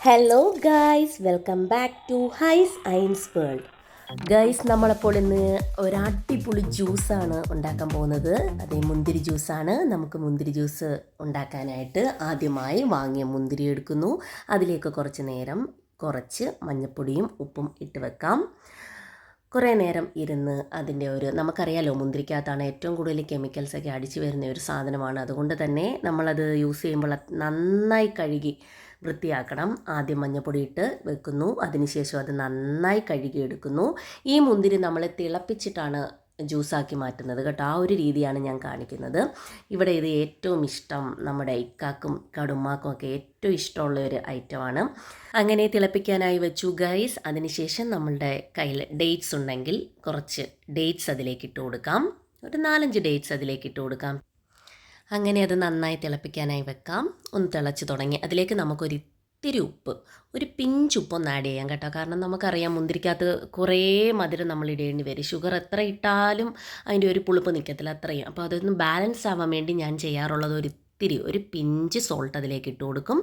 Hello guys welcome back to ഹൈസ് ഐൻസ് world guys നമ്മളപ്പോൾ ഇന്ന് ഒരു അടിപൊളി ജ്യൂസാണ് ഉണ്ടാക്കാൻ പോകുന്നത്. അതേ മുന്തിരി ജ്യൂസാണ്. നമുക്ക് മുന്തിരി ജ്യൂസ് ഉണ്ടാക്കാനായിട്ട് ആദ്യമായി വാങ്ങിയ മുന്തിരി എടുക്കുന്നു. അതിലേക്ക് കുറച്ച് നേരം കുറച്ച് മഞ്ഞൾപ്പൊടിയും ഉപ്പും ഇട്ട് വെക്കാം. കുറേ നേരം ഇരുന്ന് അതിന്റെ ഒരു നമുക്കറിയാലോ മുന്തിരിക്കകത്താണ് ഏറ്റവും കൂടുതൽ കെമിക്കൽസൊക്കെ അടിച്ചു വരുന്ന ഒരു സാധനമാണ്. അതുകൊണ്ട് തന്നെ നമ്മളത് യൂസ് ചെയ്യുമ്പോൾ നന്നായി കഴുകി വൃത്തിയാക്കണം. ആദ്യം മഞ്ഞപ്പൊടി ഇട്ട് വെക്കുന്നു. അതിനുശേഷം അത് നന്നായി കഴുകിയെടുക്കുന്നു. ഈ മുന്തിരി നമ്മൾ തിളപ്പിച്ചിട്ടാണ് ജ്യൂസാക്കി മാറ്റുന്നത് കേട്ടോ. ആ ഒരു രീതിയാണ് ഞാൻ കാണിക്കുന്നത്. ഇവിടെ ഇത് ഏറ്റവും ഇഷ്ടം നമ്മുടെ ഇക്കാക്കും കടുമാക്കും ഒക്കെ ഏറ്റവും ഇഷ്ടമുള്ള ഒരു ഐറ്റമാണ് അങ്ങനെ തിളപ്പിക്കാനായി വെച്ചു ഗൈസ് അതിനുശേഷം നമ്മളുടെ കയ്യിൽ ഡേറ്റ്സ് ഉണ്ടെങ്കിൽ കുറച്ച് ഡേറ്റ്സ് അതിലേക്ക് ഇട്ട് കൊടുക്കാം. ഒരു നാലഞ്ച് ഡേറ്റ്സ് അതിലേക്ക് ഇട്ട് കൊടുക്കാം. അങ്ങനെ അത് നന്നായി തിളപ്പിക്കാനായി വെക്കാം. ഒന്ന് തിളച്ച് തുടങ്ങി. അതിലേക്ക് നമുക്കൊരു ഇത്തിരി ഉപ്പ് ഒരു പിഞ്ച് ഉപ്പ് ഒന്ന് ആഡ് ചെയ്യാം കേട്ടോ. കാരണം നമുക്കറിയാം മുന്തിരിക്കകത്ത് കുറേ മധുരം നമ്മൾ ഇടേണ്ടി വരും. ഷുഗർ എത്ര ഇട്ടാലും അതിന്റെ ഒരു പുളിപ്പ് നിൽക്കത്തില്ല അത്രയും. അപ്പോൾ അതൊന്ന് ബാലൻസ് ആവാൻ വേണ്ടി ഞാൻ ചെയ്യാറുള്ളത് ഒരു ഇത്തിരി ഒരു പിഞ്ച് സോൾട്ട് അതിലേക്ക് ഇട്ട് കൊടുക്കും.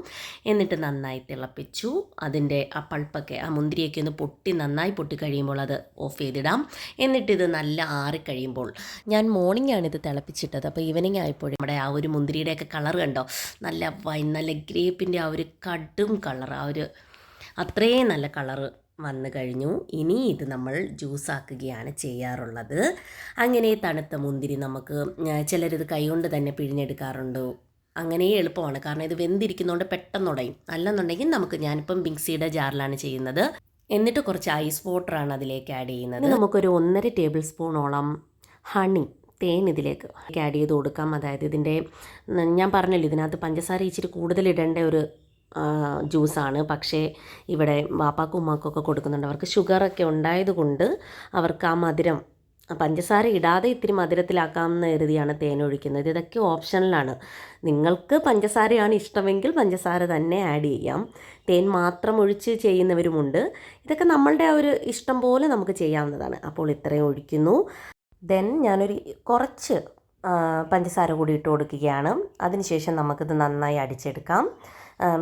എന്നിട്ട് നന്നായി തിളപ്പിച്ചു. അതിന്റെ ആ പൾപ്പൊക്കെ ആ മുന്തിരിയൊക്കെ ഒന്ന് പൊട്ടി നന്നായി പൊട്ടി കഴിയുമ്പോൾ അത് ഓഫ് ചെയ്തിടാം. എന്നിട്ടിത് നല്ല ആറിക്കഴിയുമ്പോൾ ഞാൻ മോർണിംഗ് ആണ് ഇത് തിളപ്പിച്ചിട്ടത്. അപ്പോൾ ഈവനിങ് ആയപ്പോൾ നമ്മുടെ ആ ഒരു മുന്തിരിയുടെയൊക്കെ കളർ കണ്ടോ? നല്ല വൈ നല്ല ഗ്രേപ്പിന്റെ ആ ഒരു കടും കളർ ആ ഒരു അത്രയും നല്ല കളറ് വന്നു കഴിഞ്ഞു. ഇനി ഇത് നമ്മൾ ജ്യൂസാക്കുകയാണ് ചെയ്യാറുള്ളത്. അങ്ങനെ തണുത്ത മുന്തിരി നമുക്ക് ചിലരിത് കൈകൊണ്ട് തന്നെ പിഴിഞ്ഞെടുക്കാറുണ്ട്. അങ്ങനെ എളുപ്പമാണ്. കാരണം ഇത് വെന്തിരിക്കുന്നതുകൊണ്ട് പെട്ടെന്ന് ഉടയും അല്ലെന്നുണ്ടെങ്കിൽ നമുക്ക് ഞാനിപ്പം മിക്സിയുടെ ജാറിലാണ് ചെയ്യുന്നത്. എന്നിട്ട് കുറച്ച് ഐസ് വാട്ടറാണ് അതിലേക്ക് ആഡ് ചെയ്യുന്നത്. നമുക്കൊരു ഒന്നര ടേബിൾ സ്പൂണോളം ഹണി തേൻ ഇതിലേക്ക് ആഡ് ചെയ്ത് കൊടുക്കാം. അതായത് ഇതിന്റെ ഞാൻ പറഞ്ഞല്ലോ ഇതിനകത്ത് പഞ്ചസാര ഇച്ചിരി കൂടുതൽ ഇടേണ്ട ഒരു ജ്യൂസാണ്. പക്ഷേ ഇവിടെ വാപ്പാക്കും ഉമ്മാക്കും ഒക്കെ കൊടുക്കുന്നുണ്ട്. അവർക്ക് ഷുഗറൊക്കെ ഉണ്ടായതുകൊണ്ട് അവർക്ക് ആ മധുരം പഞ്ചസാര ഇടാതെ ഇത്തിരി മധുരത്തിലാക്കാമെന്ന് കരുതിയാണ് തേൻ ഒഴിക്കുന്നത്. ഇതൊക്കെ ഓപ്ഷനിലാണ്. നിങ്ങൾക്ക് പഞ്ചസാരയാണ് ഇഷ്ടമെങ്കിൽ പഞ്ചസാര തന്നെ ആഡ് ചെയ്യാം. തേൻ മാത്രം ഒഴിച്ച് ചെയ്യുന്നവരുമുണ്ട്. ഇതൊക്കെ നമ്മളുടെ ആ ഒരു ഇഷ്ടം പോലെ നമുക്ക് ചെയ്യാവുന്നതാണ്. അപ്പോൾ ഇത്രയും ഒഴിക്കുന്നു. ദെൻ ഞാനൊരു കുറച്ച് പഞ്ചസാര കൂടി ഇട്ട് കൊടുക്കുകയാണ്. അതിനുശേഷം നമുക്കിത് നന്നായി അടിച്ചെടുക്കാം.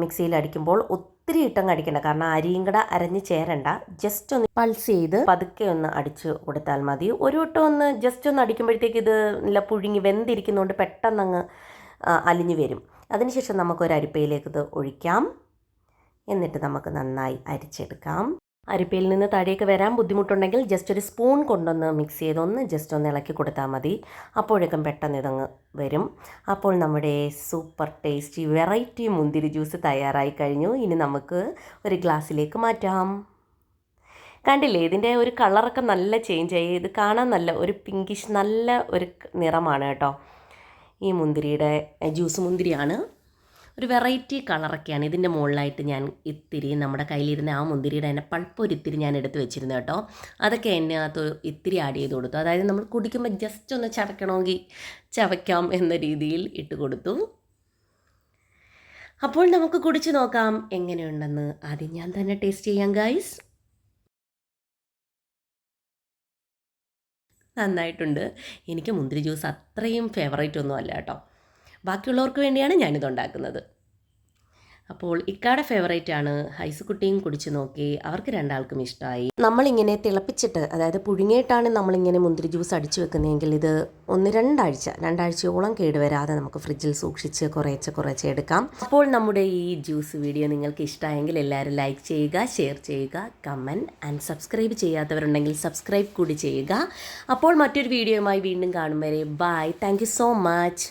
മിക്സിയിൽ അടിക്കുമ്പോൾ ഒത്തിരി ഇട്ടങ്ങ് അടിക്കണ്ട. കാരണം അരിയും കൂടെ അരഞ്ഞ് ചേരണ്ട. ജസ്റ്റ് ഒന്ന് പൾസ് ചെയ്ത് പതുക്കെ ഒന്ന് അടിച്ച് കൊടുത്താൽ മതി. ഒരു വട്ടം ഒന്ന് ജസ്റ്റ് ഒന്ന് അടിക്കുമ്പോഴത്തേക്ക് ഇത് നല്ല പുഴുങ്ങി വെന്തിരിക്കുന്നതുകൊണ്ട് പെട്ടെന്ന് അങ്ങ് അലിഞ്ഞു വരും. അതിനുശേഷം നമുക്കൊരു അരിപ്പയിലേക്ക് ഇത് ഒഴിക്കാം. എന്നിട്ട് നമുക്ക് നന്നായി അരിച്ചെടുക്കാം. അരിപ്പയിൽ നിന്ന് താഴേക്ക് വരാൻ ബുദ്ധിമുട്ടുണ്ടെങ്കിൽ ജസ്റ്റ് ഒരു സ്പൂൺ കൊണ്ടൊന്ന് മിക്സ് ചെയ്തൊന്ന് ജസ്റ്റ് ഒന്ന് ഇളക്കി കൊടുത്താൽ മതി. അപ്പോഴേക്കും പെട്ടെന്ന് ഇതങ്ങ് വരും. അപ്പോൾ നമ്മുടെ സൂപ്പർ ടേസ്റ്റി വെറൈറ്റി മുന്തിരി ജ്യൂസ് തയ്യാറായി കഴിഞ്ഞു. ഇനി നമുക്ക് ഒരു ഗ്ലാസ്സിലേക്ക് മാറ്റാം. കണ്ടില്ലേ ഇതിന്റെ ഒരു കളറൊക്കെ നല്ല ചേഞ്ച് ആയി. ഇത് കാണാൻ നല്ല ഒരു പിങ്കിഷ് നല്ല ഒരു നിറമാണ് കേട്ടോ. ഈ മുന്തിരിയുടെ ജ്യൂസ് മുന്തിരിയാണ്. ഒരു വെറൈറ്റി കളറൊക്കെയാണ് ഇതിന്റെ മുകളിലായിട്ട് ഞാൻ ഇത്തിരി നമ്മുടെ കയ്യിലിരുന്ന ആ മുന്തിരിയുടെ തന്നെ പൾപ്പൊരിത്തിരി ഞാൻ എടുത്ത് വെച്ചിരുന്നു കേട്ടോ. അതൊക്കെ എന്നെ അത് ഇത്തിരി ആഡ് ചെയ്ത് കൊടുത്തു. അതായത് നമ്മൾ കുടിക്കുമ്പോൾ ജസ്റ്റ് ഒന്ന് ചവയ്ക്കണമെങ്കിൽ ചവയ്ക്കാം എന്ന രീതിയിൽ ഇട്ട് കൊടുത്തു. അപ്പോൾ നമുക്ക് കുടിച്ച് നോക്കാം എങ്ങനെയുണ്ടെന്ന് ആദ്യം ഞാൻ തന്നെ ടേസ്റ്റ് ചെയ്യാം ഗൈസ് നന്നായിട്ടുണ്ട്. എനിക്ക് മുന്തിരി ജ്യൂസ് അത്രയും ഫേവറേറ്റ് ഒന്നും അല്ല കേട്ടോ. ബാക്കിയുള്ളവർക്ക് വേണ്ടിയാണ് ഞാനിത് ഉണ്ടാക്കുന്നത്. അപ്പോൾ ഇക്കാടെ ഫേവറേറ്റ് ആണ്. ഹൈസുക്കുട്ടിയും കുടിച്ചു നോക്കി അവർക്ക് രണ്ടാൾക്കും ഇഷ്ടമായി നമ്മളിങ്ങനെ തിളപ്പിച്ചിട്ട് അതായത് പുഴുങ്ങിയിട്ടാണ് നമ്മളിങ്ങനെ മുന്തിരി ജ്യൂസ് അടിച്ചു വെക്കുന്നതെങ്കിൽ ഇത് ഒന്ന് രണ്ടാഴ്ച രണ്ടാഴ്ചയോളം കേടുവരാതെ നമുക്ക് ഫ്രിഡ്ജിൽ സൂക്ഷിച്ച് കുറേച്ച് കുറേച്ച് എടുക്കാം. അപ്പോൾ നമ്മുടെ ഈ ജ്യൂസ് വീഡിയോ നിങ്ങൾക്ക് ഇഷ്ടമായെങ്കിൽ എല്ലാവരും ലൈക്ക് ചെയ്യുക ഷെയർ ചെയ്യുക കമന്റ് ആൻഡ് സബ്സ്ക്രൈബ് ചെയ്യാത്തവരുണ്ടെങ്കിൽ സബ്സ്ക്രൈബ് കൂടി ചെയ്യുക. അപ്പോൾ മറ്റൊരു വീഡിയോയുമായി വീണ്ടും കാണും വരെ. Bye thank so much